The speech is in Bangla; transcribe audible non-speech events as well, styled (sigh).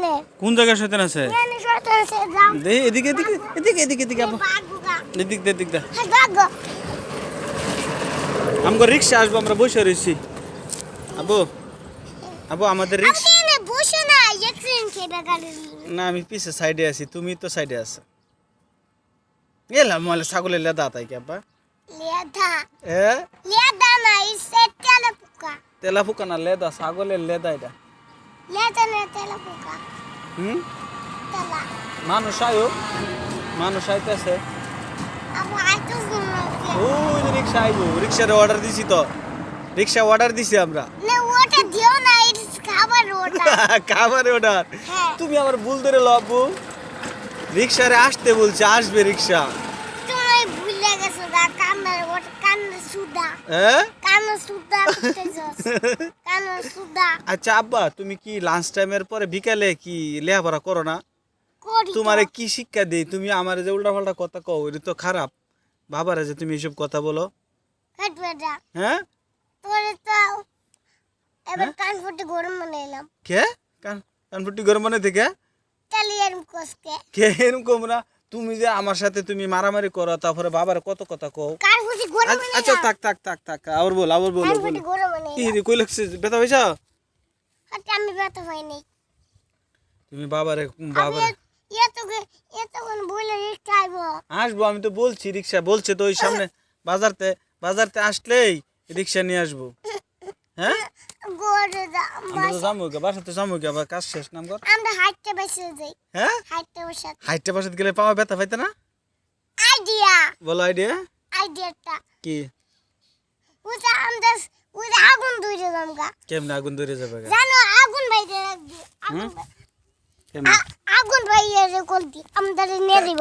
এনে কোন জায়গায় শয়তান আছে? শয়তান দে এদিকে এদিকে এদিকে এদিকে এদিকে এদিক দে এদিক দে। হ্যাঁ আমগো রিক্সা আসব আমরা বসে রয়েছি আবু আবু আমাদের রিক্সা বসে না আমি পিছে সাইডে আছি তুমি তো সাইডে আছো। এলাম মলে ছাগলের লেদা তাই কি আব্বা লেদা? এ? লেদা না ইসে তেলা পোকা। তেলা ফুকা না লেদা ছাগলের লেদা এটা। পোকা হুম? মানুষ আয়ো? মানুষ আইতেছে। ওই রিক্সা আইবো রিক্সার অর্ডার দিছি তো। রিক্সা অর্ডার দিছি আমরা। খাবার অর্ডার (laughs) হ্যাঁ। তুমি আমার ভুল ধরে লব্বু রিক্সারে আসতে বলছে আসবে রিক্সা। (laughs) আচ্ছা আব্বা তুমি কি লাঞ্চ টাইমের পরে বিকালে কি লেখাপড়া করো না? তোমারে কি শিক্ষা দেই? তুমি আমার যে উল্টাপাল্টা কথা কও এটা তো খারাপ। বাবারা যে তুমি এসব কথা বলো। হ্যাঁ? তোরে তো এবার কান ফুটে গরম মনে এলাম। কে? কান কানপুটি গরম মনে থেকে? এরম কষকে কে এরকম না? তুমি যে আমার সাথে তুমি মারামারি করো তারপরে বাবার কত কথা কও? ফুটে গরম আচ্ছা- আচ্ছা থাক থাক থাক থাক আবার বল আবার বল মনে কি রে কই লাগছে ব্যথা হয়েছ? হাতে আমি ব্যথা হয়নি তুমি বাবারে বাবারে। আসব আমি তো বলছি রিক্সা বলছে তো ওই সামনে। বাজারতে বাজারতে আসলেই রিক্সা নিয়ে আসব। (laughs) হ্যাঁ? আমরা তো যাব গে বাসাতে যাব গে আবার কাজ শেষ নাম কর আমরা হাইটে বসে যাই। হ্যাঁ? হাইটে বসে হাইটে বাসাতে গেলে পাওয়া ব্যথা পাইতে না? আইডিয়া। বলো আইডিয়া। আইডিয়াটা। কি? ওটা আমরা ওটা আগুন ধরে দামগা কেমনে আগুন ধরে যাবে গা? জানো আগুন বাইরে রাখবি। আগুন আগুন বাইরে রে কোলটি আমাদের নিয়ে দিব।